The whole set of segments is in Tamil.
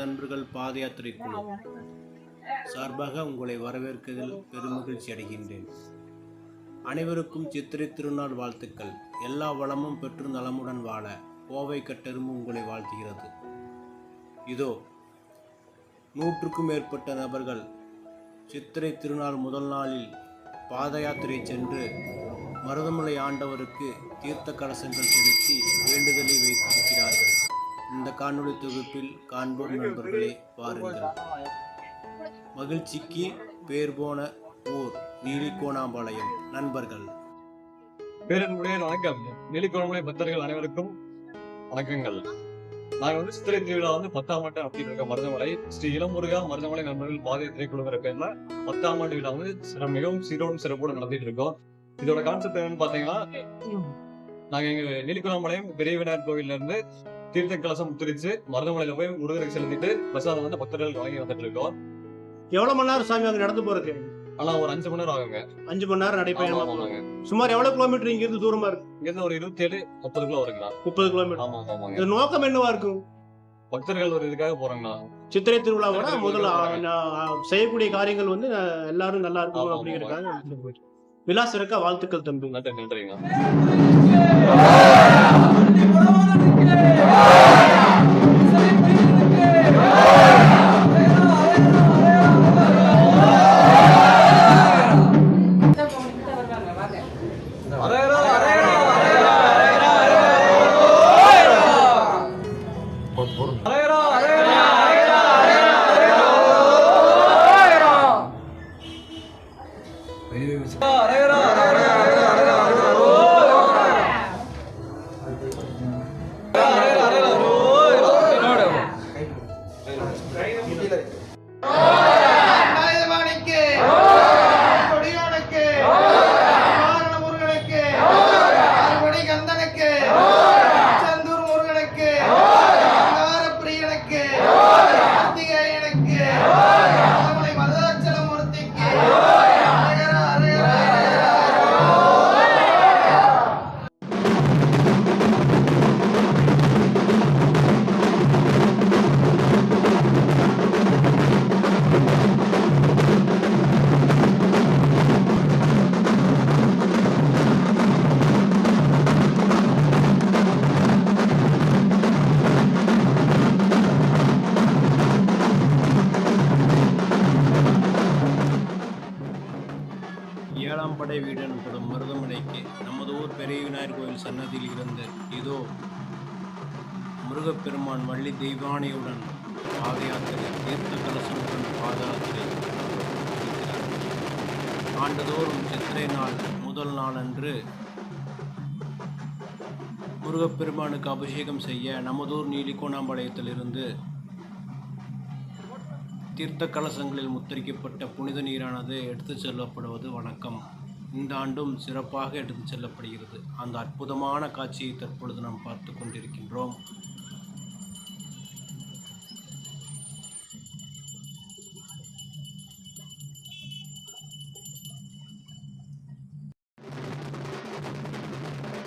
நண்பர்கள் பாத யாத்திரை குழு சார்பாக உங்களை வரவேற்கதில் பெருமகிழ்ச்சி அடைகின்றேன். அனைவருக்கும் சித்திரை திருநாள் வாழ்த்துக்கள். எல்லா வளமும் பெற்று நலமுடன் வாழ கோவை கட்டெரும்பு உங்களை வாழ்த்துகிறது. இதோ நூற்றுக்கும் மேற்பட்ட நபர்கள் சித்திரை திருநாள் முதல் நாளில் பாத யாத்திரை சென்று மருதமலை ஆண்டவருக்கு தீர்த்த கலசங்கள் செலுத்தி வேண்டுதலை வைத்தார் இந்த காணொளி தொகுப்பில் காண்போம் நண்பர்களே பாருங்கள் மகிழ்ச்சிக்கு பேர் போன ஊர் நீலிகோணாம்பாளையம். நண்பர்கள். பேரன்புடைய வணக்கம். நெல்லிக்குளமுலை பக்தர்கள் அனைவருக்கும் வணக்கங்கள். நாங்க வந்து சித்திரை திருவிழா வந்து பத்தாம் ஆண்டு அப்படின்னு இருக்க மருதமலை. ஸ்ரீ இளமுருகா மருதமலை நண்பர்கள் பாதை திரைக்குழுங்கிற பேர்ல பத்தாம் ஆண்டு விழா வந்து சிற- மிகவும் சீரோடும் சிறப்போடு நடத்திட்டு இருக்கோம். இதோட கான்செப்ட் என்னன்னு பாத்தீங்கன்னா நாங்க எங்க நெல்லிக்குளம்பாளையம் பெரிய விநாயகர் கோவில்ல இருந்து தீர்த்த கலசம் முத்திரிச்சு மருதமலையில போய் முருகருக்கு செலுத்திட்டு பிரசாதம் வந்து பக்தர்களுக்கு வழங்கி வந்துட்டு இருக்கோம். எவ்வளவு மணி நேரம் சாமி அங்க நடந்து போறதுக்கு? ஆனா ஒரு அஞ்சு மணி நேரம் ஆகுங்க. அஞ்சு மணி நேரம் நடைப்பயணமா ஆமாங்க. போகணும். சுமார் எவ்வளவு கிலோமீட்டர் இங்க இருந்து தூரமா இருக்கு? இங்க இருந்து ஒரு இருபத்தி ஏழு முப்பது கிலோ வருங்களா முப்பது கிலோமீட்டர். ஆமா ஆமாங்க. இது நோக்கம் என்னவா இருக்கும்? பக்தர்கள் ஒரு இதுக்காக போறாங்கண்ணா. சித்திரை திருவிழாவோட முதல்ல செய்யக்கூடிய காரியங்கள் வந்து எல்லாரும் நல்லா இருக்கும் அப்படிங்கறதுக்காக விலாஸ் இருக்கா வாழ்த்துக்கள் தம்பி. நன்றி நன்றிங்க இருக்கிறேன் சன்னதியில் இருந்த இதோ முருகப்பெருமான் வள்ளி தெய்வானையுடன் பாதயாத்திரை தீர்த்த கலசமுடன் பாதயாத்திரை ஆண்டுதோறும் சித்திரை நாள் முதல் நாளன்று முருகப்பெருமானுக்கு அபிஷேகம் செய்ய நமதூர் நீலிகோணாம்பாளையத்திலிருந்து தீர்த்த கலசங்களில் முத்தரிக்கப்பட்ட புனித நீரானது எடுத்துச் செல்லப்படுவது வணக்கம். இந்த ஆண்டும் சிறப்பாக எடுத்துச் செல்லப்படுகிறது. அந்த அற்புதமான காட்சியை தற்பொழுது நாம் பார்த்து கொண்டிருக்கின்றோம்.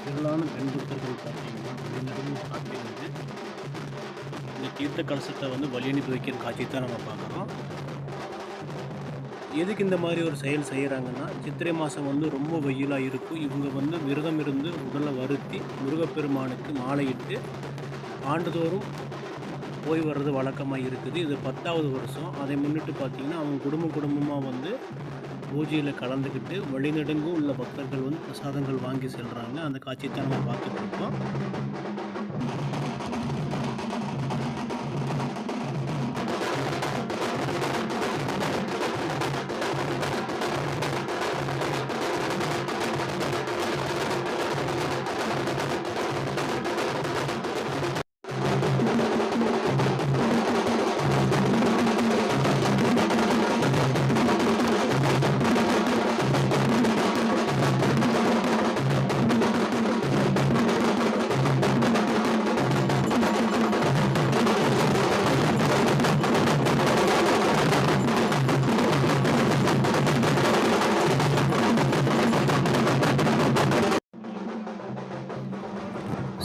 திரளான பெண் பார்த்தீங்கன்னா வெளிநடமும் காத்திருந்து இந்த தீர்த்த கலசத்தை வந்து வழி அனுப்பி வைக்கிற காட்சியை தான் நம்ம பார்க்குறோம். எதுக்கு இந்த மாதிரி ஒரு செயல் செய்கிறாங்கன்னா சித்திரை மாதம் வந்து ரொம்ப வெயிலாக இருக்கும். இவங்க வந்து விரதம் இருந்து உடலை வருத்தி முருகப்பெருமானுக்கு மாலையிட்டு ஆண்டுதோறும் போய் வர்றது வழக்கமாக இருக்குது. இது பத்தாவது வருஷம். அதை முன்னிட்டு பார்த்தீங்கன்னா அவங்க குடும்ப குடும்பமாக வந்து பூஜையில் கலந்துக்கிட்டு வழிநெடுங்கும் உள்ள பக்தர்கள் வந்து பிரசாதங்கள் வாங்கி செல்கிறாங்க அந்த காட்சியை தான் நம்ம பார்த்துட்டு இருக்கோம்.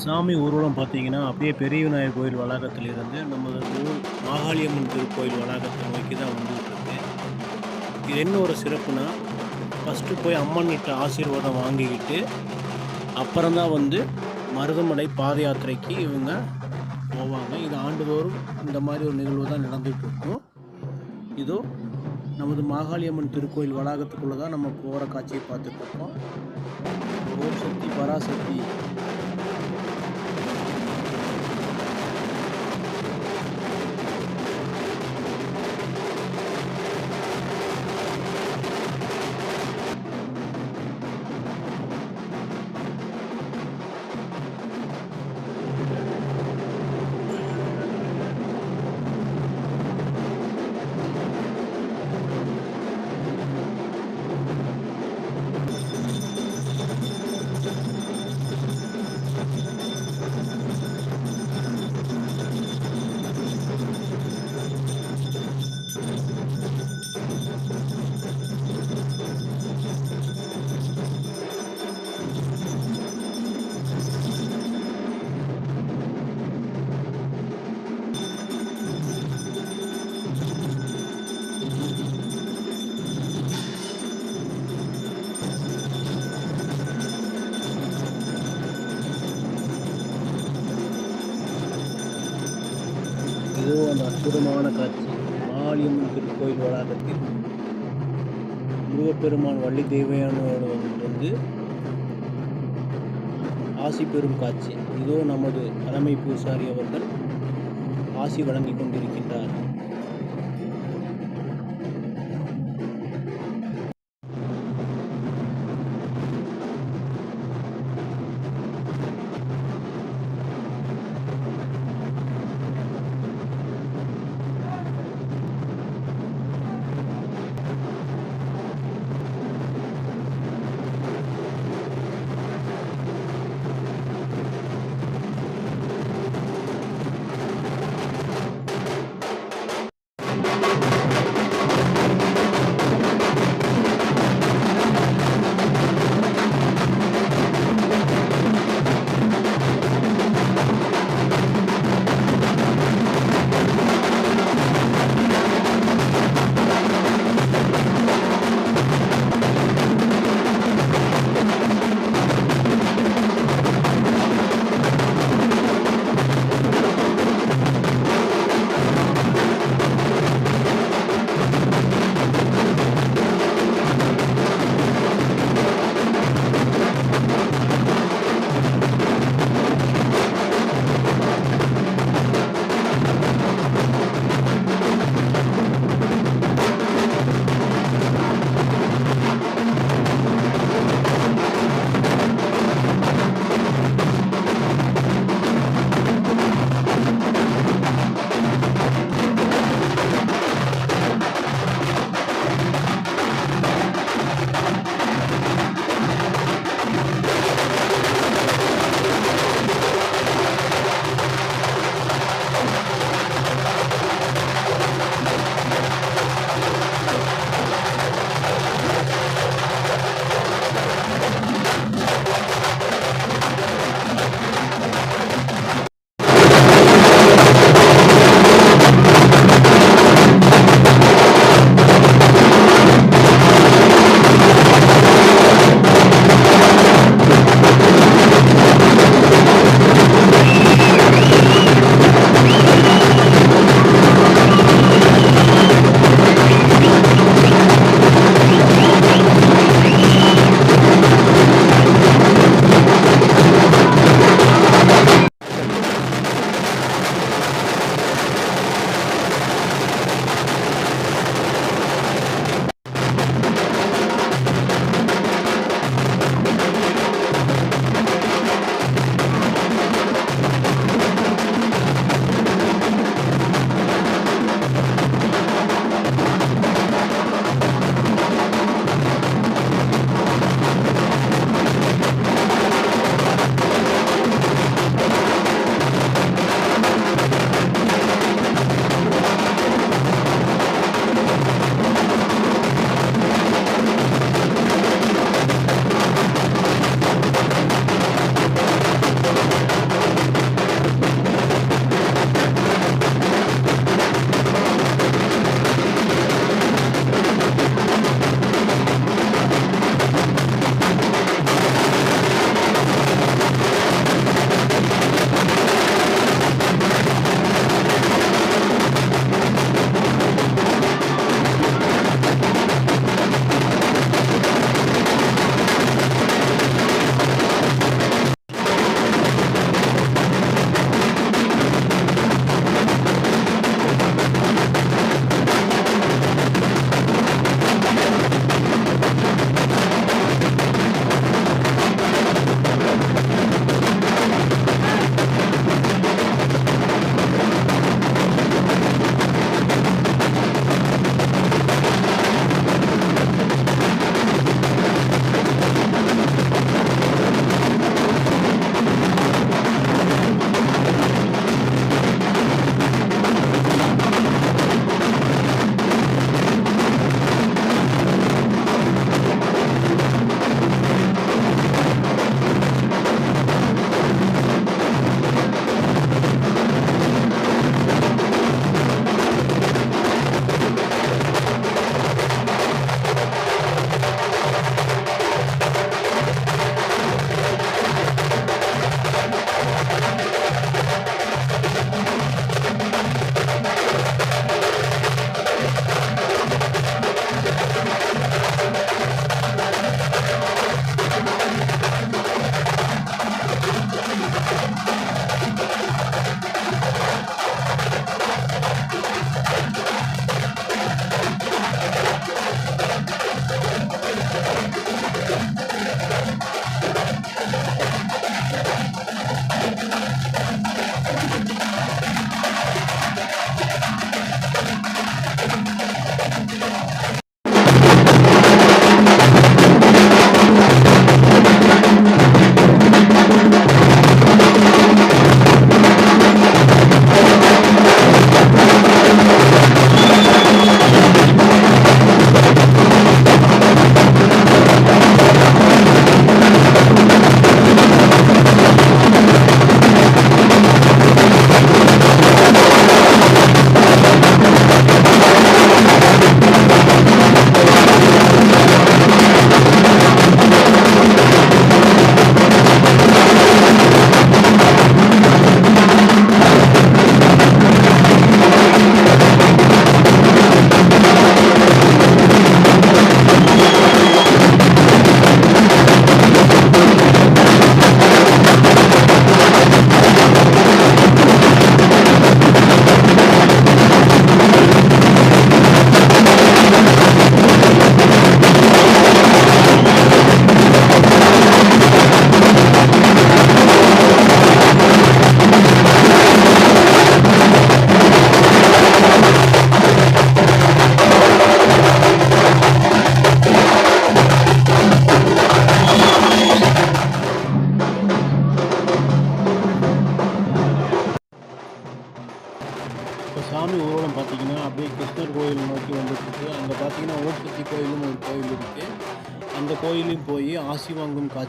சாமி ஊர்வலம் பார்த்தீங்கன்னா அப்படியே பெரிய விநாயகர் கோயில் வளாகத்திலிருந்து நமது ஊர் மாகாளியம்மன் திருக்கோயில் வளாகத்தை நோக்கி தான் வந்துகிட்டு இருக்கு இது என்ன ஒரு சிறப்புனா ஃபஸ்ட்டு போய் அம்மன்கிட்ட ஆசீர்வாதம் வாங்கிக்கிட்டு அப்புறம்தான் வந்து மருதமலை பாத யாத்திரைக்கு இவங்க போவாங்க. இது ஆண்டுதோறும் இந்த மாதிரி ஒரு நிகழ்வு தான் நடந்துகிட்டு இருக்கும் இதோ நமது மாகாளியம்மன் திருக்கோயில் வளாகத்துக்குள்ளே தான் நம்ம போகிற காட்சியை பார்த்துட்டு இருக்கோம். ஓம் சக்தி பராசக்தி அற்புதமான காட்சி. மாரியம்மன் திருக்கோயில் வளாகத்தில் முருகப்பெருமான் வள்ளி தேவையானோடு வந்து ஆசி பெறும் காட்சி. இதோ நமது தலைமை பூசாரி அவர்கள் ஆசி வழங்கி கொண்டிருக்கிறார்.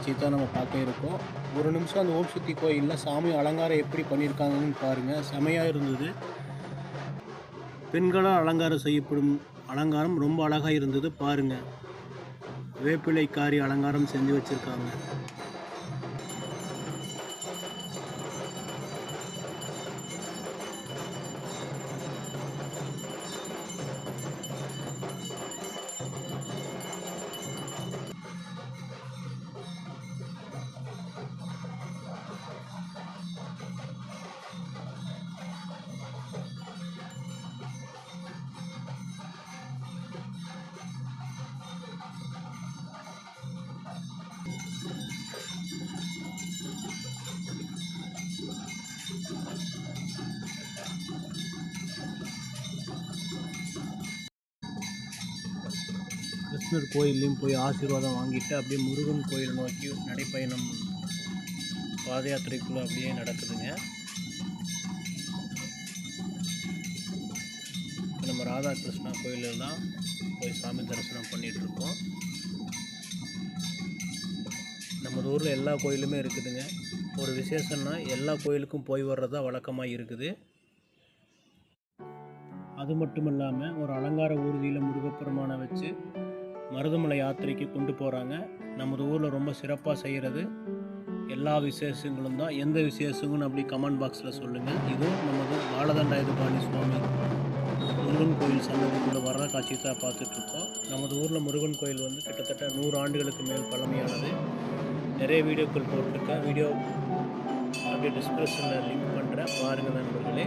காட்சி தான் நம்ம பார்க்க இருக்கோம். ஒரு நிமிஷம் அந்த ஓம் சக்தி கோயிலில் சாமி அலங்காரம் எப்படி பண்ணியிருக்காங்கன்னு பாருங்கள் செமையாக இருந்தது. பெண்களால் அலங்காரம் செய்யப்படும் அலங்காரம் ரொம்ப அழகாக இருந்தது. பாருங்கள் வேப்பிலைக்காரி அலங்காரம் செஞ்சு வச்சுருக்காங்க. கிருஷ்ணர் கோயில்லையும் போய் ஆசீர்வாதம் வாங்கிட்டு அப்படியே முருகன் கோயிலை நோக்கி நடைப்பயணம் பாத யாத்திரைக்குள்ளே அப்படியே நடக்குதுங்க. நம்ம நம்ம ராதாகிருஷ்ணா கோயிலில் தான் போய் சாமி தரிசனம் பண்ணிகிட்ருக்கோம் இருக்கோம் நம்ம ஊரில் எல்லா கோயிலுமே இருக்குதுங்க. ஒரு விசேஷம்னா எல்லா கோயிலுக்கும் போய் வர்றது தான் வழக்கமாக இருக்குது. அது மட்டும் இல்லாமல் ஒரு அலங்கார ஊர்தியில் முருகப்பெருமானை வச்சு மருதமலை யாத்திரைக்கு கொண்டு போகிறாங்க நமது ஊரில் ரொம்ப சிறப்பாக செய்கிறது எல்லா விசேஷங்களும் தான். எந்த விசேஷங்களும் அப்படி கமெண்ட் பாக்ஸில் சொல்லுங்கள் இதுவும் நமது பாலதண்டாயுதபாணி சுவாமி முருகன் கோயில் சன்னதிக்குள்ளே வர்ற காட்சி தான் பார்த்துட்ருக்கோம் நமது ஊரில் முருகன் கோயில் வந்து கிட்டத்தட்ட நூறு ஆண்டுகளுக்கு மேல் பழமையானது. நிறைய வீடியோக்கள் போட்டிருக்கேன். வீடியோ அப்படியே டிஸ்கிரிப்ஷனில் லிங்க் பண்ணுறேன் பாருங்கள் நண்பர்களே.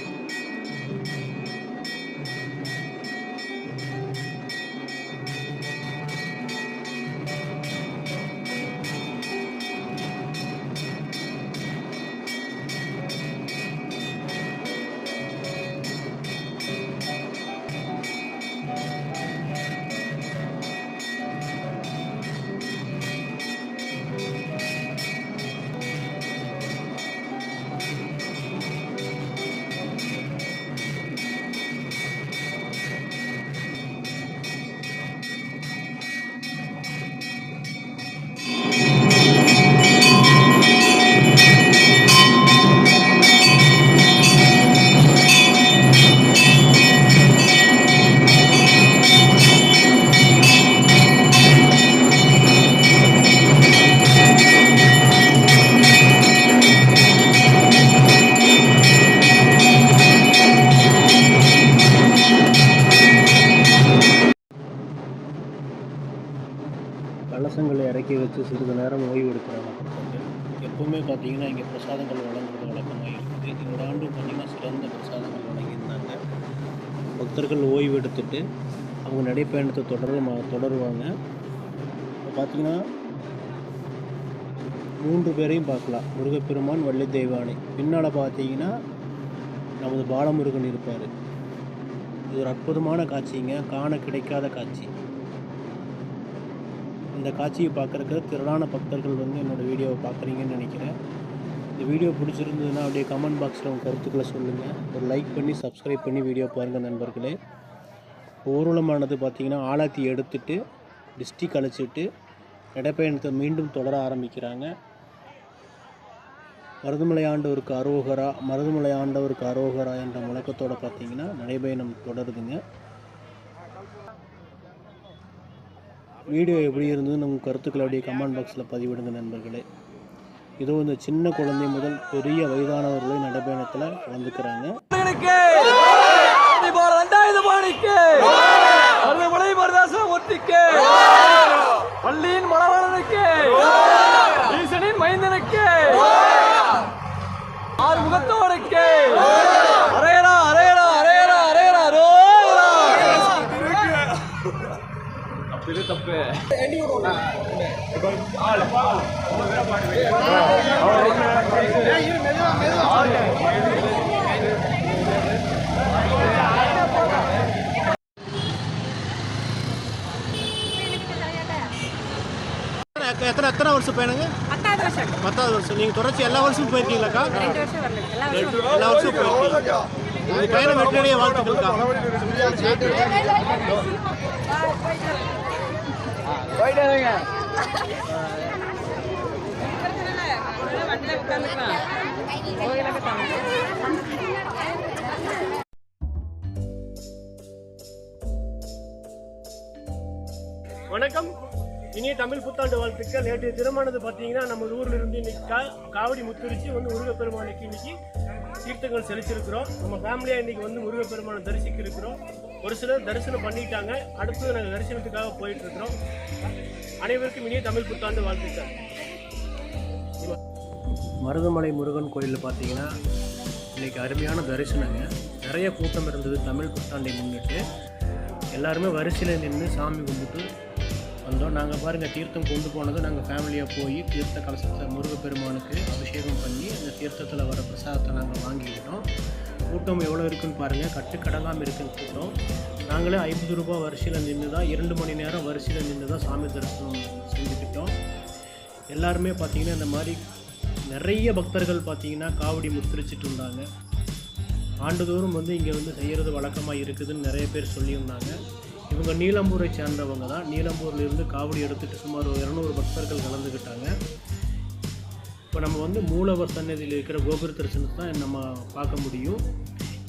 பசங்களை இறக்கி வச்சு சிறிது நேரம் ஓய்வு எடுக்கிறாங்க எப்போவுமே பார்த்தீங்கன்னா இங்கே பிரசாதங்கள் வழங்குறது வழக்கமாக இருக்குது. இந்த ஆண்டு பார்த்தீங்கன்னா சிறந்த பிரசாதங்கள் வழங்கியிருந்தாங்க. பக்தர்கள் ஓய்வு எடுத்துட்டு அவங்க நடைப்பயணத்தை தொடர தொடருவாங்க. இப்போ பார்த்திங்கன்னா மூன்று பேரையும் பார்க்கலாம். முருகப்பெருமான் வள்ளி தெய்வானை பின்னால் பார்த்தீங்கன்னா நமது பாலமுருகன் இருப்பார். இது ஒரு அற்புதமான காட்சிங்க. காண கிடைக்காத காட்சி. இந்த காட்சியை பார்க்குறக்கு திரளான பக்தர்கள் வந்து என்னோடய வீடியோவை பார்க்குறீங்கன்னு நினைக்கிறேன். இந்த வீடியோ பிடிச்சிருந்ததுன்னா அப்படியே கமெண்ட் பாக்ஸில் உங்கள் கருத்துக்களை சொல்லுங்கள் ஒரு லைக் பண்ணி சப்ஸ்கிரைப் பண்ணி வீடியோ பாருங்கள் நண்பர்களே. ஊர்வலமானது பார்த்திங்கன்னா ஆலாத்தி எடுத்துட்டு டிஸ்ட்ரிக் அழைச்சிட்டு நடைப்பயணத்தை மீண்டும் தொடர ஆரம்பிக்கிறாங்க. மருதுமலை ஆண்டவருக்கு அரோகரா மருதுமலை ஆண்டவருக்கு அரோகரா என்ற முழக்கத்தோடு பார்த்திங்கன்னா நடைபயணம் தொடருதுங்க. வீடியோ எப்படி இருந்ததுன்னு உங்கள் கருத்துக்களை அப்படியே கமெண்ட் பாக்ஸில் பதிவிடுங்க நண்பர்களே. இதோ இந்த சின்ன குழந்தை முதல் பெரிய வயதானவர்களை நடைபயணத்தில் கலந்துக்கிறாங்க. மகனுக்கு பள்ளியின் மணவளனுக்கு ஈசனின் மைந்தனுக்கு! ஆறு முகத்தோனுக்கு தப்பு. எத்தனை எத்தனை வருஷம் பையனுங்க பத்தாவது வருஷம். பத்தாவது வருஷம். நீங்கள் தொடர்ச்சி எல்லா வருஷமும் போயிருக்கீங்களாக்கா? எல்லா வருஷமும் போயிருக்கீங்க. உங்கள் பையனை வெற்றியடைய வணக்கம். இனிய தமிழ் புத்தாண்டு வாழ்த்துக்கள். நேற்று திருமணது பார்த்தீங்கன்னா நம்ம ஊரில் இருந்து இன்னைக்கு கா- காவடி முத்துரிச்சு வந்து முருகப்பெருமானுக்கு இன்னைக்கு தீர்த்தங்கள் செலுத்திருக்கிறோம் நம்ம ஃபேமிலியாக இன்னைக்கு வந்து முருகப்பெருமானை தரிசிக்க இருக்கிறோம். ஒரு சிலர் தரிசனம் பண்ணிட்டாங்க. அடுத்து நாங்கள் தரிசனத்துக்காக போயிட்டு இருக்கிறோம் அனைவருக்கும் இனிய தமிழ் புத்தாண்டு வாழ்த்துக்கள். மருதமலை முருகன் கோயிலில் பார்த்தீங்கன்னா இன்றைக்கி அருமையான தரிசனங்க. நிறைய கூட்டம் இருந்தது தமிழ் புத்தாண்டை முன்னிட்டு. எல்லாருமே வரிசையில் நின்று சாமி கும்பிட்டு வந்தோம். நாங்கள் பாருங்கள் தீர்த்தம் கொண்டு போனது நாங்கள் ஃபேமிலியாக போய் தீர்த்த கலசத்தை முருகப்பெருமானுக்கு அபிஷேகம் பண்ணி அந்த தீர்த்தத்தில் வர பிரசாதத்தை நாங்கள் வாங்கிக்கிட்டோம். கூட்டம் எவ்வளோ இருக்குன்னு பாருங்கள் கட்டுக்கடங்காமல் இருக்குன்னு கூட்டம். நாங்களே ஐம்பது ரூபாய் வரிசையில் நின்று தான் இரண்டு மணி நேரம் வரிசையில் நின்று தான் சாமி தரிசனம் செஞ்சுக்கிட்டோம். எல்லாருமே பார்த்தீங்கன்னா இந்த மாதிரி நிறைய பக்தர்கள் பார்த்தீங்கன்னா காவடி முத்திரிச்சிட்டு இருந்தாங்க. ஆண்டுதோறும் வந்து இங்கே வந்து செய்கிறது வழக்கமாக இருக்குதுன்னு நிறைய பேர் சொல்லியிருந்தாங்க. இவங்க நீலம்பூரை சேர்ந்தவங்க தான். நீலம்பூர்லேருந்து காவடி எடுத்துகிட்டு சுமார் ஒரு இரநூறு பக்தர்கள் கலந்துக்கிட்டாங்க இப்போ நம்ம வந்து மூலவர் சன்னதியில் இருக்கிற கோபுர தரிசனத்தை தான் நம்ம பார்க்க முடியும்.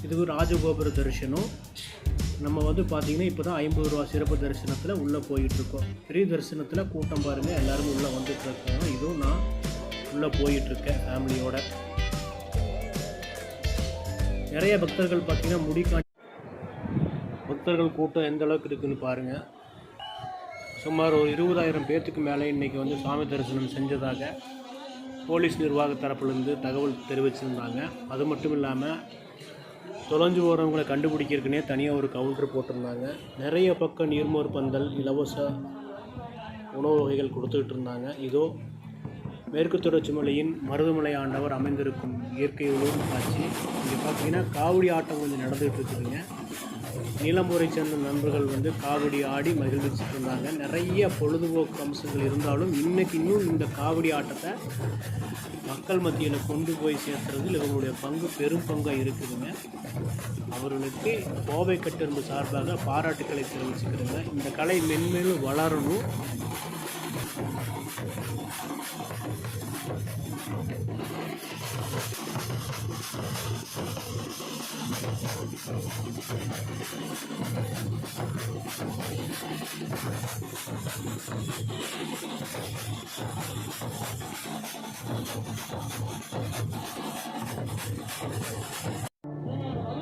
இது ஒரு ராஜகோபுர தரிசனம். நம்ம வந்து பார்த்திங்கன்னா இப்போ தான் ஐம்பது ரூபா சிறப்பு தரிசனத்தில் உள்ளே போயிட்டுருக்கோம். பெரிய தரிசனத்தில் கூட்டம் பாருங்கள் எல்லாருமே உள்ளே வந்துட்டுருக்காங்க. இதுவும் நான் உள்ளே போயிட்டுருக்கேன் ஃபேமிலியோட. நிறைய பக்தர்கள் பார்த்திங்கன்னா முடிக்காணி பக்தர்கள் கூட்டம் எந்த அளவுக்கு இருக்குதுன்னு பாருங்கள் சுமார் ஒரு இருபதாயிரம் பேர்த்துக்கு மேலே இன்றைக்கி வந்து சாமி தரிசனம் செஞ்சதாக போலீஸ் நிர்வாக தரப்புலேருந்து தகவல் தெரிவிச்சிருந்தாங்க. அது மட்டும் இல்லாமல் தொலைஞ்சு போகிறவங்களை கண்டுபிடிக்கிறதுக்குனே தனியாக ஒரு கவுண்டர் போட்டிருந்தாங்க. நிறைய பக்கம் நீர்மோர் பந்தல் இலவச உணவு வகைகள் கொடுத்துக்கிட்டு இருந்தாங்க. இதோ மேற்கு தொடர்ச்சி மலையின் மருதமலை ஆண்டவர் அமைந்திருக்கும் இயற்கை உணவு காட்சி. இங்கே பார்த்தீங்கன்னா காவடி ஆட்டம் கொஞ்சம் நடந்துகிட்டு இருக்குதுங்க. நீலம்பூரை சேர்ந்த நண்பர்கள் வந்து காவடி ஆடி மகிழ்விச்சுட்டு இருந்தாங்க. நிறைய பொழுதுபோக்கு அம்சங்கள் இருந்தாலும் இன்னைக்கு இன்னும் இந்த காவடி ஆட்டத்தை மக்கள் மத்தியில் கொண்டு போய் சேர்த்துறதில் இவங்களுடைய பங்கு பெரும் பங்காக இருக்குதுங்க. அவர்களுக்கு கோவை கட்டெரும்பு சார்பாக பாராட்டுக்களை தெரிவிச்சுக்கிறேங்க. இந்த கலை மென்மேலும் வளரணும்.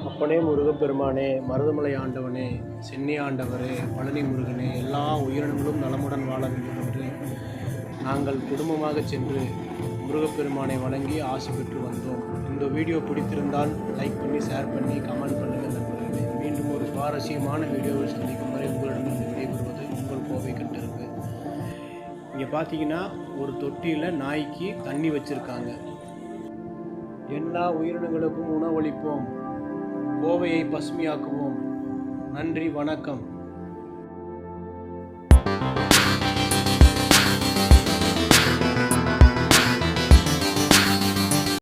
அப்பனே முருகப்பெருமானே மருதமலை ஆண்டவனே சென்னி ஆண்டவரே பழனி முருகனே எல்லா உயிரினங்களும் நலமுடன் வாழ வேண்டும் என்று நாங்கள் குடும்பமாக சென்று முருகப்பெருமானை வணங்கி ஆசை பெற்று வந்தோம். இந்த வீடியோ பிடித்திருந்தால் லைக் பண்ணி ஷேர் பண்ணி கமெண்ட் பண்ணுங்கள் நண்பர்களே மீண்டும் ஒரு சுவாரஸ்யமான வீடியோவை சந்திக்கும் வரை உங்களிடம் விடைபெறுவது உங்கள் கோவை கட்டிருக்கு. இங்கே பார்த்தீங்கன்னா ஒரு தொட்டியில் நாய்க்கு தண்ணி வச்சுருக்காங்க. எல்லா உயிரினங்களுக்கும் உணவளிப்போம். கோவையை பசுமையாக்குவோம். நன்றி வணக்கம்.